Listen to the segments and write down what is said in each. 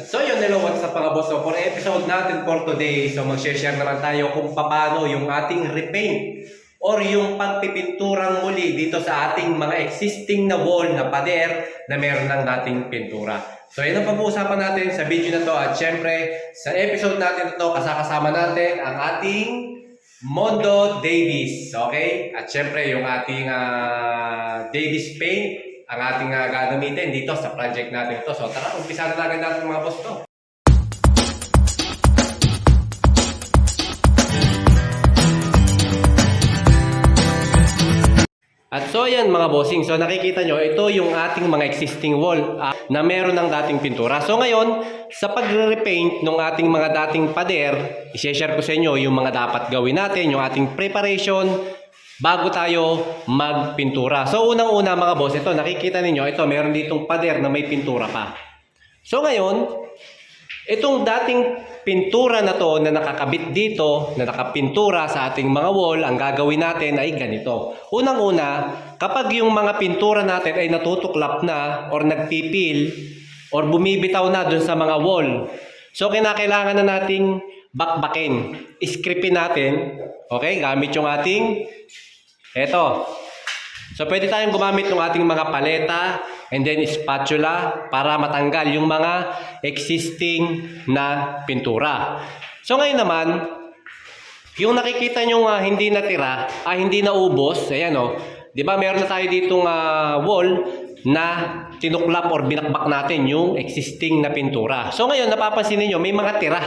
At so yun, hello, what's up mga boss? So for episode natin for today, so mag-share naman tayo kung paano yung ating repaint or yung pagpipinturang muli dito sa ating mga existing na wall na pader na meron ng dating pintura. So yun ang pag-uusapan natin sa video na to at syempre sa episode natin na to kasakasama natin ang ating Mondo Davis. Okay? At syempre yung ating ah, Davis paint ang ating uh, gagamitin dito sa project natin ito. So tara, umpisa na agad natin mga boss to. At so yan mga bossing, so nakikita nyo, ito yung ating mga existing wall ah, na meron ng dating pintura. So ngayon, sa pagre-repaint ng ating mga dating pader, i-share ko sa inyo yung mga dapat gawin natin, yung ating preparation, bago tayo magpintura. So unang-una mga boss, ito nakikita ninyo, ito meron ditong pader na may pintura pa. So ngayon, itong dating pintura na to na nakakabit dito, na nakapintura sa ating mga wall, ang gagawin natin ay ganito. Unang-una, kapag yung mga pintura natin ay natutuklap na or nagpipil or bumibitaw na dun sa mga wall, so kinakailangan na nating bakbakin. Iskripin natin, okay, gamit yung ating Eto. So pwede tayong gumamit ng ating mga paleta and then spatula para matanggal yung mga existing na pintura. So ngayon naman, yung nakikita nyo nga hindi natira, ah, hindi naubos, ayan o, di ba meron na tayo ditong ah, wall na tinuklap or binakbak natin yung existing na pintura. So ngayon, napapansin niyo may mga tira.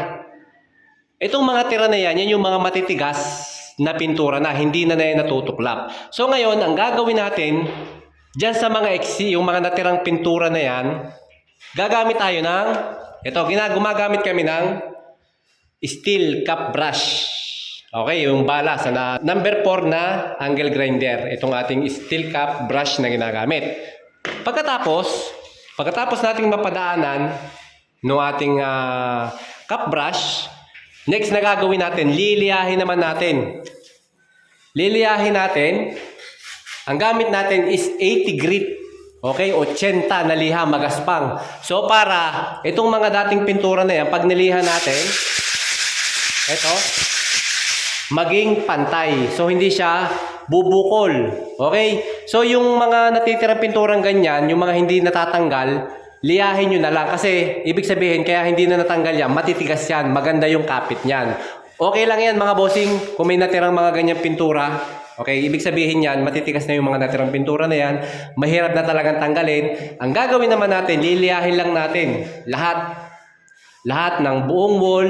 Itong mga tira na yan, yan yung mga matitigas na pintura na hindi na na yan natutuklap. So ngayon, ang gagawin natin, dyan sa mga eksi, yung mga natirang pintura na yan, gagamit tayo ng, ito, gina- gumagamit kami ng steel cup brush. Okay, yung bala sa na, number 4 na angle grinder. Itong ating steel cup brush na ginagamit. Pagkatapos, pagkatapos nating mapadaanan no ating ah, cup brush, next na gagawin natin, liliyahin naman natin. Liliyahin natin, ang gamit natin is 80 grit. Okay, 80 na liha magaspang. So para itong mga dating pintura na yan, pag nilihan natin, ito, maging pantay. So hindi siya bubukol. Okay? So yung mga natitirang pinturang ganyan, yung mga hindi natatanggal, liyahin nyo na lang. Kasi ibig sabihin, kaya hindi na natanggal yan, matitigas yan, maganda yung kapit niyan. Okay lang yan mga bossing, kung may natirang mga ganyang pintura, Okay, ibig sabihin yan, matitigas na yung mga natirang pintura na yan, mahirap na talagang tanggalin. Ang gagawin naman natin, liliyahin lang natin lahat, lahat ng buong wall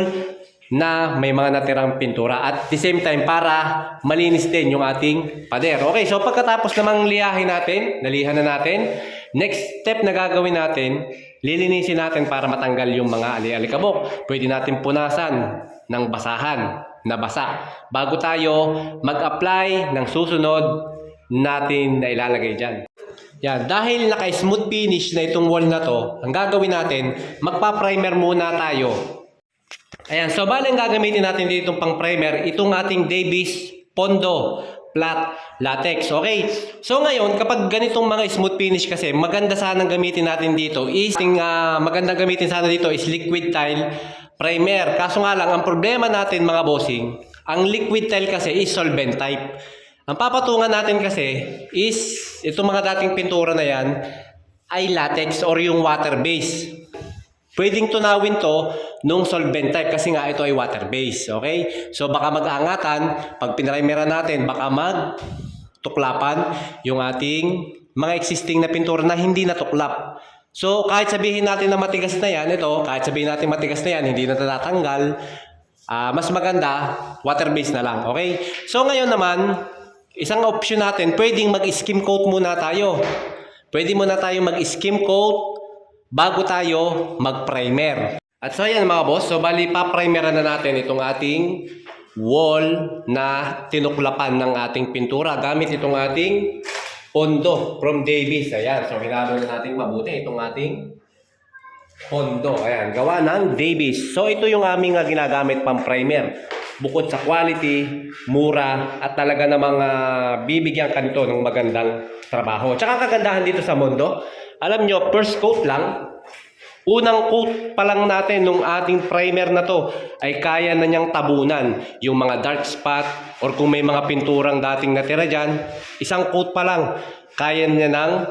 na may mga natirang pintura. At the same time, para malinis din yung ating pader. Okay, so pagkatapos namang liyahin natin, nalihan na natin, next step na gagawin natin, lilinisin natin para matanggal yung mga ali-alikabok. Pwede natin punasan ng basahan na basa bago tayo mag-apply ng susunod natin na ilalagay dyan. Yan, dahil naka-smooth finish na itong wall na to, ang gagawin natin, magpa-primer muna tayo. Ayan, so bali ang gagamitin natin dito pang primer, itong ating Davis Pondo flat latex. Okay? So ngayon, kapag ganitong mga smooth finish kasi, maganda sanang gamitin natin dito is, ah, magandang gamitin sana dito is liquid tile primer. Kaso nga lang, ang problema natin mga bossing, ang liquid tile kasi is solvent type. Ang papatungan natin kasi is, itong mga dating pintura na yan, ay latex or yung water base. Pwedeng tunawin to nung solvent type kasi nga ito ay water base. Okay? So baka mag-angatan, pag pinrimera natin, baka mag tuklapan yung ating mga existing na pintura na hindi natuklap. So kahit sabihin natin na matigas na yan, ito, kahit sabihin natin matigas na yan, hindi na natatanggal, ah, mas maganda, water base na lang. Okay? So ngayon naman, isang option natin, pwedeng mag-skim coat muna tayo. Pwede muna tayo mag-skim coat bago tayo mag-primer. At so yan mga boss, so bali pa-primeran na natin itong ating wall na tinuklapan ng ating pintura gamit itong ating pondo from Davis. Ayan, so hinalo na natin mabuti itong ating pondo. Ayan, gawa ng Davis. So ito yung aming uh, ginagamit pang primer. Bukod sa quality, mura, at talaga namang uh, bibigyan ka nito ng magandang trabaho. Tsaka kagandahan dito sa mundo, alam nyo, first coat lang, Unang coat pa lang natin nung ating primer na to ay kaya na niyang tabunan yung mga dark spot or kung may mga pinturang dating natira dyan, isang coat pa lang kaya niya nang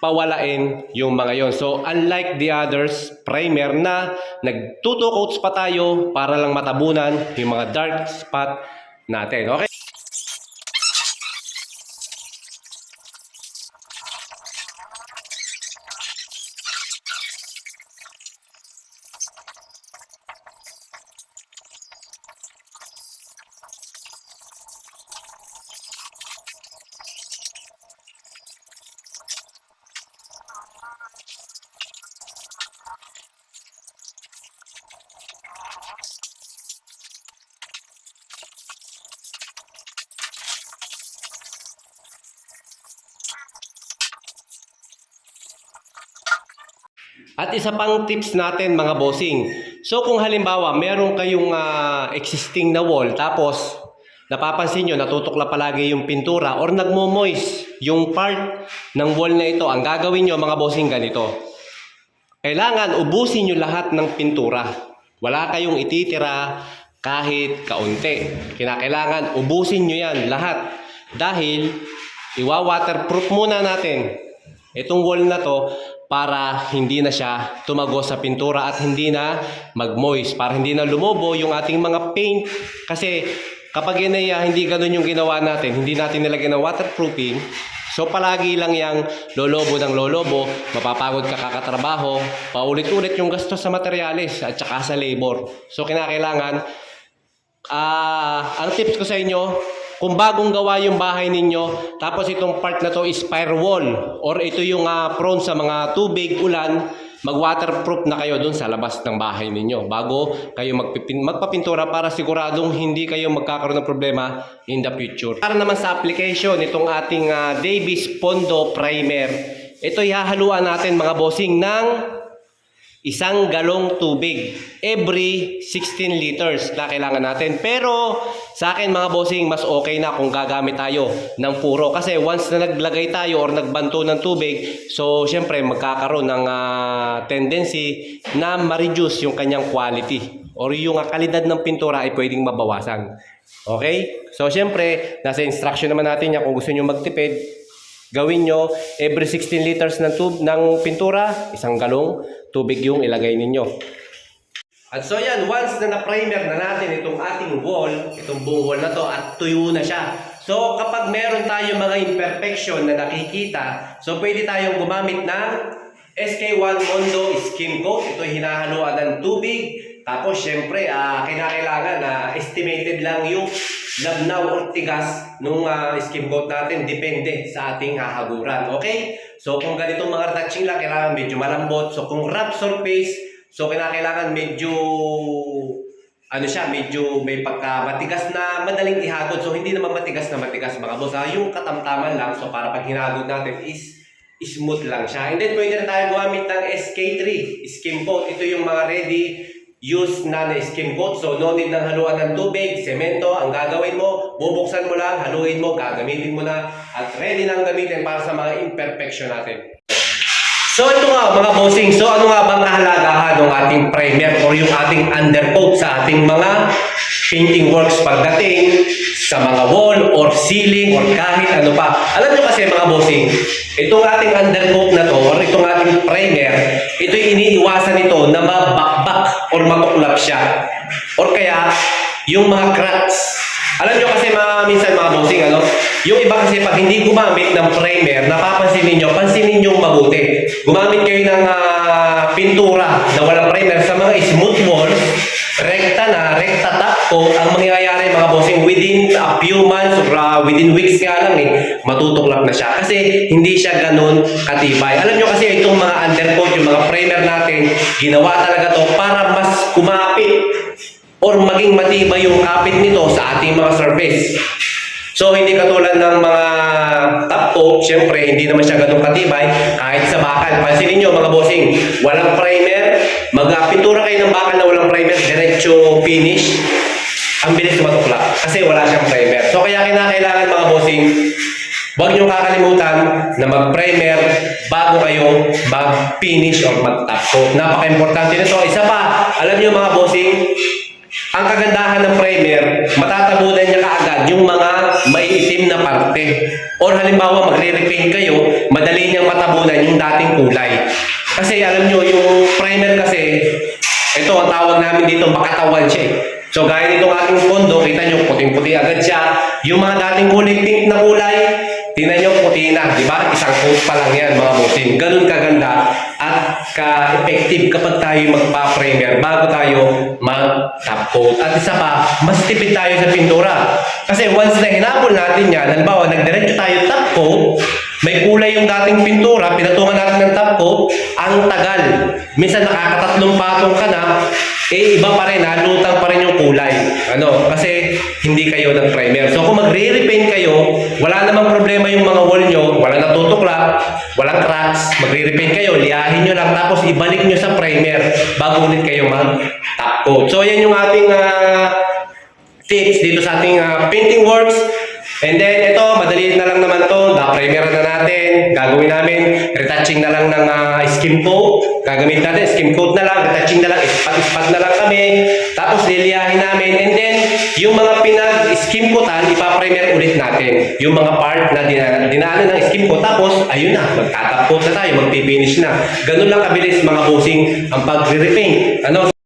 pawalain yung mga yon. So unlike the others, primer na nagtuto coats pa tayo para lang matabunan yung mga dark spot natin. Okay? At isa pang tips natin mga bossing. So kung halimbawa meron kayong ah, existing na wall tapos napapansin nyo natutukla palagi yung pintura or nagmo-moist yung part ng wall na ito, ang gagawin nyo mga bossing ganito. Kailangan ubusin nyo lahat ng pintura. Wala kayong ititira kahit kaunti. Kinakailangan ubusin nyo yan lahat. Dahil iwa-waterproof muna natin itong wall na to para hindi na siya tumago sa pintura at hindi na mag-moist. Para hindi na lumobo yung ating mga paint. Kasi kapag yan ay ah, hindi ganun yung ginawa natin, hindi natin nilagyan ng waterproofing, So palagi lang yang lolobo ng lolobo, mapapagod ka kakatrabaho, paulit-ulit yung gasto sa materyales at saka sa labor. So kinakailangan, ah ang tips ko sa inyo, kung bagong gawa yung bahay ninyo, tapos itong part na to is firewall or ito yung ah, prone sa mga tubig, ulan, mag-waterproof na kayo dun sa labas ng bahay ninyo bago kayo magpipin- magpapintura para siguradong hindi kayo magkakaroon ng problema in the future. Para naman sa application, itong ating ah, Davis Pondo Primer, ito hahaluan natin mga bossing ng isang galong tubig every 16 liters na kailangan natin. Pero sa akin mga bossing, mas okay na kung gagamit tayo ng puro. Kasi once na naglagay tayo or nagbanto ng tubig, so syempre magkakaroon ng ah, tendency na ma-reduce yung kanyang quality or yung ah, kalidad ng pintura ay pwedeng mabawasan. Okay? So syempre, nasa instruction naman natin yan kung gusto nyo magtipid, Gawin nyo, every 16 liters ng, tub, ng pintura, isang galong tubig yung ilagay ninyo. At so yan, once na na-primer na natin itong ating wall, itong buong wall na to, at tuyo na siya. So kapag meron tayong mga imperfection na nakikita, so pwede tayong gumamit ng SK1 Mondo Skim Coat. Ito hinahaluan ng tubig. Tapos syempre, ah, kinakailangan na estimated lang yung labnaw or tigas nung ah, skim coat natin depende sa ating hahaguran. Okay? So kung ganitong mga retouching lang, kailangan medyo malambot. So kung rough surface, so kinakailangan medyo ano siya, medyo may pagka matigas na madaling ihagod. So hindi naman matigas na matigas mga boss. Ah, yung katamtaman lang, so para pag hinagod natin is smooth lang siya. And then pwede na tayo gumamit ng SK3, skim coat. Ito yung mga ready use na na skim coat. So no need ng haluan ng tubig, semento. Ang gagawin mo, bubuksan mo lang, haluin mo, gagamitin mo na at ready nang gamitin para sa mga imperfection natin. So ito nga mga bossing, so ano nga bang kahalagahan ng ating primer or yung ating undercoat sa ating mga painting works pagdating sa mga wall or ceiling or kahit ano pa. Alam nyo kasi mga bossing, itong ating undercoat na to or itong ating primer, ito yung iniiwasan nito na mabakbak or matuklap siya. Or kaya, yung mga cracks. Alam nyo kasi mga minsan mga bossing, ano? Yung iba kasi pag hindi gumamit ng primer, napapansin ninyo, pansinin nyo mabuti. Gumamit kayo ng ah, pintura na walang primer sa mga smooth walls, rekta na, rekta takpo, ang mangyayari mga bossing, within a few months or ah, within weeks nga lang eh, matutuklap na siya. Kasi hindi siya ganun katibay. Alam nyo kasi itong mga undercoat, yung mga primer natin, ginawa talaga to para mas kumapit or maging matibay yung kapit nito sa ating mga surface. So hindi katulad ng mga top coat, syempre hindi naman siya ganun katibay kahit sa bakal. Pansinin niyo mga bossing, walang primer, mag-pintura kayo ng bakal na walang primer, diretso finish. Ang bilis matukla kasi wala siyang primer. So kaya kinakailangan mga bossing, Huwag niyong kakalimutan na mag-primer bago kayo mag-finish or mag-top coat. Napaka-importante nito. Isa pa, alam niyo mga bossing, ang kagandahan ng primer, matatabunan niya kaagad yung mga maiitim na parte. Or halimbawa, magre-repaint kayo, madali niyang matabunan yung dating kulay. Kasi alam niyo, yung primer kasi, ito ang tawag namin dito, makatawan siya eh. So gaya nitong ating pondo, kita nyo, puting-puti agad siya. Yung mga dating kulay pink na kulay, tingnan nyo, puti na, di ba? Isang coat pa lang yan, mga bossing. Ganun kaganda at ka-effective kapag tayo magpa-primer bago tayo mag-top coat. At isa pa, mas tipid tayo sa pintura. Kasi once na hinapon natin yan, halimbawa, nagdiretso tayo top coat, may kulay yung dating pintura, pinatungan natin ng top coat, ang tagal. Minsan nakakatatlong patong ka na, eh iba pa rin, halutang pa rin yung kulay. Ano? Kasi hindi kayo nag-primer. So kung magre-repaint kayo, wala namang problema yung mga wall nyo, wala natutukla, walang cracks, magre-repaint kayo, liyahin nyo lang, tapos ibalik nyo sa primer bago ulit kayo mag-top coat. So yan yung ating ah, tips dito sa ating ah, painting works. And then ito, madali na lang naman to. Da-primer na natin. Gagawin namin, retouching na lang ng ah, skim coat. Gagamit natin, skim coat na lang, retouching na lang, ispat-ispat na lang kami. Tapos liliyahin namin. And then, yung mga pinag-skim coatan, ipaprimer ulit natin. Yung mga part na dina ng skim coat. Tapos, ayun na, magtatap na tayo, magpipinish na. Ganun lang kabilis mga bossing ang pag-repaint. Ano?